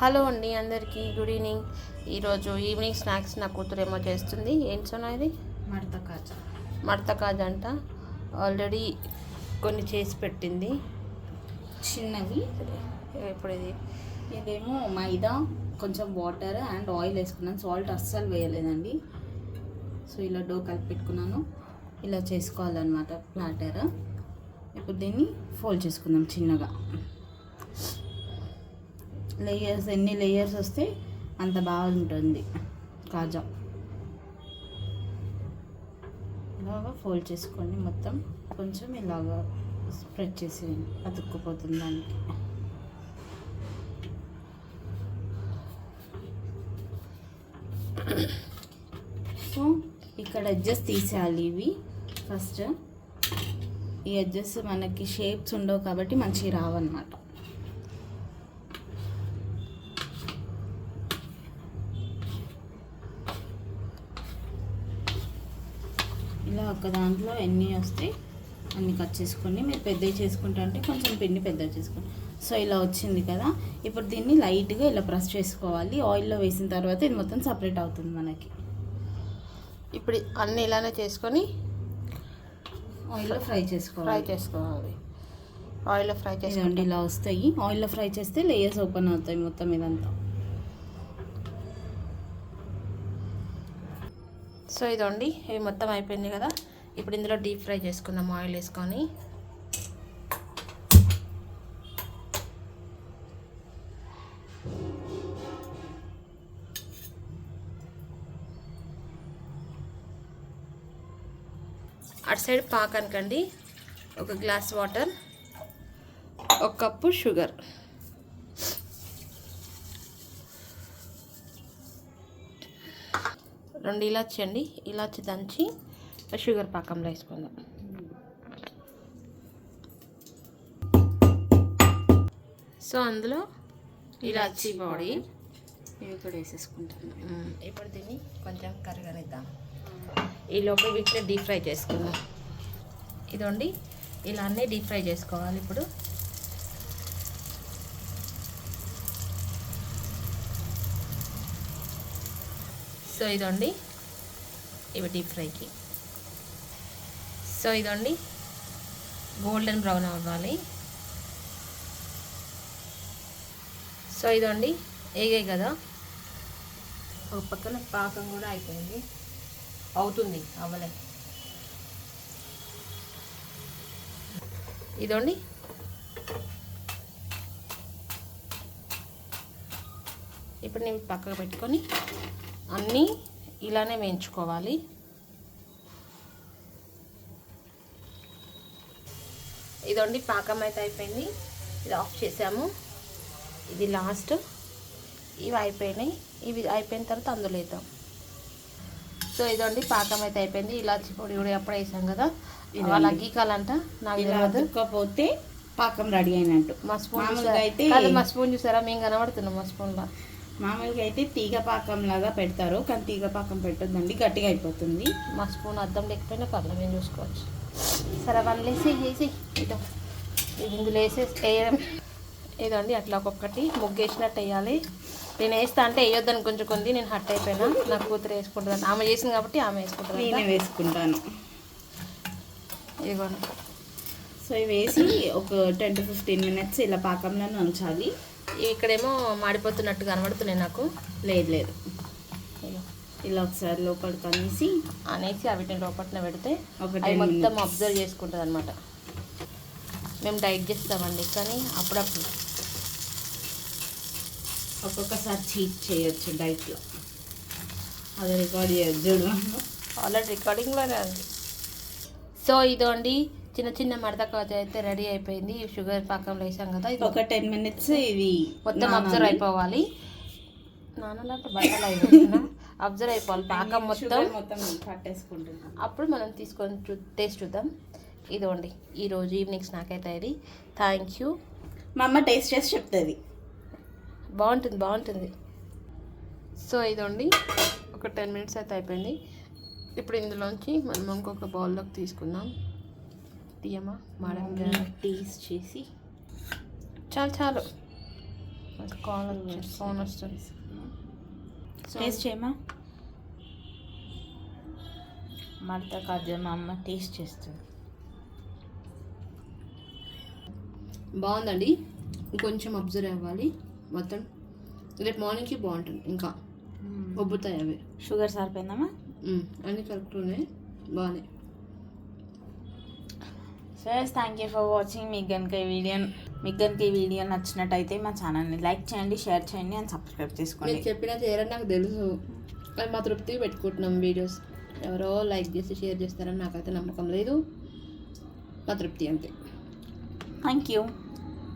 Hello అండి అందరికీ good evening. ఈరోజు ఈవినింగ్ స్నాక్స్ నా కూతురు ఏమో చేస్తుంది. ఏంటి సోనా ఇది? మడత కాజా. మడత కాజంట ఆల్రెడీ కొన్ని చేసి పెట్టింది. చిన్నవి. ఇప్పుడు ఇది? ఇదేమో మైదా కొంచెం వాటర్ అండ్ ఆయిల్ వేసుకున్నాను. సాల్ట్ అస్సలు వేయలేదండి. సో ఇలా డో కలిపి పెట్టుకున్నాను. ఇలా చేసుకోవాలన్నమాట ప్లాటర్. ఇప్పుడు దీన్ని ఫోల్డ్ చేసుకుందాం చిన్నగా. లేయర్స్ ఎన్ని లేయర్స్ వస్తే అంత బాగుంటుంది. కాజా. ఇలాగా ఫోల్డ్ చేసుకోండి మొత్తం కొంచెం ఇలాగా స్ప్రెడ్ చేసేయండి అతుక్కుపోతుంది దానికి. సో ఇక్కడ అడ్జస్ట్ తీసేయాలి ఇవి. ఫస్ట్ ఈ అడ్జస్ట్ మనకి షేప్స్ ఉండవు కాబట్టి మంచిగా రావన్నమాట. ఇలా ఒక దాంట్లో ఎన్ని వస్తే అన్ని కట్ చేసుకోండి మీరు పెద్దవి చేసుకుంటా అంటే కొంచెం పిండి పెద్దగా చేసుకోండి. సో ఇలా వచ్చింది కదా. ఇప్పుడు దీన్ని లైట్గా ఇలా ప్రెస్ చేసుకోవాలి. ఆయిల్లో వేసిన తర్వాత ఇది మొత్తం సపరేట్ అవుతుంది మనకి. ఇప్పుడు అన్నీ ఇలానే చేసుకొని ఆయిల్లో ఫ్రై ఫ్రై చేసుకోవాలి. చేసుకోవాలి ఆయిల్లో ఫ్రై చేసుకోండి ఇలా వస్తాయి. ఆయిల్లో ఫ్రై చేస్తే లేయర్స్ ఓపెన్ అవుతాయి మొత్తం ఇదంతా. సో ఇదండి ఇవి మొత్తం అయిపోయింది కదా. ఇప్పుడు ఇందులో డీప్ ఫ్రై చేసుకుందాం ఆయిల్ వేసుకొని. అటు సైడ్ పాకానికండి ఒక గ్లాస్ వాటర్ ఒక కప్పు షుగర్. రెండు ఇలాచి అండి. ఇలాచి దంచి షుగర్ పాకంలో వేసుకుందాం. సో అందులో ఇలాచి పొడి. ఇవి కూడా వేసేసుకుంటాను. ఇప్పుడు దీన్ని కొంచెం కరగనిద్దాం. ఈ లోపల వీటిని డీప్ ఫ్రై చేసుకుందాం. ఇదండి ఇలా అన్నీ డీప్ ఫ్రై చేసుకోవాలి ఇప్పుడు. సో ఇదండి. ఇవి డీప్ ఫ్రైకి సో ఇదండి. గోల్డెన్ బ్రౌన్ అవ్వాలి. సో ఇదండి. ఏగాయి కదా? ఒక పక్కన పాకం కూడా అయిపోయింది. అవుతుంది అవ్వలే. ఇదండి. ఇప్పుడు నేను పక్కకు పెట్టుకొని అన్నీ ఇలానే వేయించుకోవాలి. ఇదండి పాకం అయితే అయిపోయింది. ఇది ఆఫ్ చేసాము. ఇది లాస్ట్. ఇవి అయిపోయినాయి. ఇవి అయిపోయిన తర్వాత అందులో వేద్దాం. సో ఇదండి పాకం అయితే అయిపోయింది. ఇలాచి పొడి కూడా ఎప్పుడు వేసాం కదా. వాళ్ళ గీకాలంట. నాకు తెలియదు పాకం రెడీ అయినట్టు. మా స్పూన్? అయితే మా స్పూన్ చూసారా? మేము కనబడుతున్నాం మా స్పూన్లో. మామూలుగా అయితే తీగ పాకం లాగా పెడతారు కానీ తీగ పాకం పెట్టొద్దండి గట్టిగా అయిపోతుంది. మా స్పూన్ అద్దం లేకపోయినా పర్లేదు మేము చూసుకోవచ్చు. సరే వన్ వేసి చేసి ఇదో ఇది ఇందులో వేసేసి వేయడం ఇదండి అట్లా ఒక్కొక్కటి ముగ్గేసినట్టు వేయాలి. నేను వేస్తా అంటే వేయొద్దని కొంచెం కొంది నేను హట్ అయిపోయినా. నా కూతురు వేసుకుంటుంది ఆమె చేసింది కాబట్టి ఆమె వేసుకుంటుంది నేనే వేసుకుంటాను. ఇదిగోండి. సో ఇవి వేసి ఒక టెన్ టు ఫిఫ్టీన్ మినిట్స్ ఇలా పాకంలోనే ఉంచాలి. ఇక్కడేమో మాడిపోతున్నట్టు కనబడుతున్నాయి నాకు. లేదు లేదు. ఇలా ఒకసారి లోపలికి అనేసి అనేసి అవిటిని లోపట్న పెడితే ఒక అవి టెన్ మొత్తం అబ్జర్వ్ చేసుకుంటుంది అనమాట మేము డైట్ చేస్తామండి కానీ అప్పుడప్పుడు. ఒక్కొక్కసారి చీట్ చేయొచ్చు డైట్లో. అది రికార్డ్ చేయొచ్చు ఆల్రెడీ రికార్డింగ్లోనే ఉంది. సో ఇదో అండి చిన్న చిన్న మడత కాజు అయితే రెడీ అయిపోయింది. షుగర్ పాకంలో వేసాం కదా ఇది ఒక టెన్ మినిట్స్ ఇది మొత్తం. అబ్జర్వ్ అయిపోవాలి. నాన్నలాంటి బట్టలు అయిపోయినా అబ్జర్వ్ అయిపోవాలి పాకం మొత్తం. మొత్తం పట్టేసుకుంటున్నాను అప్పుడు మనం తీసుకొని చూ టేస్ట్ చూద్దాం. ఇదిగోండి ఈరోజు ఈవినింగ్ స్నాక్ అయితే ఇది థ్యాంక్ యూ మా అమ్మ టేస్ట్ చేసి చెప్తుంది. బాగుంటుంది బాగుంటుంది. సో ఇదండి ఒక టెన్ మినిట్స్ అయితే అయిపోయింది. ఇప్పుడు ఇందులోంచి మనం ఇంకొక బౌల్లోకి తీసుకుందాం. తీయమా మేడం టేస్ట్ చేసి. చాలు చాలు. కాల్ ఫోన్ వస్తుంది. టేస్ట్ చేయమా మడత కాదు మా అమ్మ టేస్ట్ చేస్తుంది. బాగుందండి. ఇంకొంచెం అబ్జర్వ్ అవ్వాలి. మొత్తం రేపు మార్నింగ్కి బాగుంటుంది. ఇంకా ఉబ్బుతాయి అవి. షుగర్ సరిపోయిందమ్మా? మ్మ్. అన్నీ కరెక్ట్ ఉన్నాయి బాగున్నాయి so thank you for watching మీకు కనుక ఈ వీడియో మీకు కనుక ఈ వీడియో నచ్చినట్టయితే మా ఛానల్ని లైక్ చేయండి షేర్ చేయండి అండ్ సబ్స్క్రైబ్ చేసుకోండి. మీరు చెప్పినా చేయరని నాకు తెలుసు. అది మా తృప్తికి పెట్టుకుంటున్నాం వీడియోస్ ఎవరో లైక్ చేసి షేర్ చేస్తారని నాకైతే నమ్మకం లేదు. మా తృప్తి అంతే. Thank you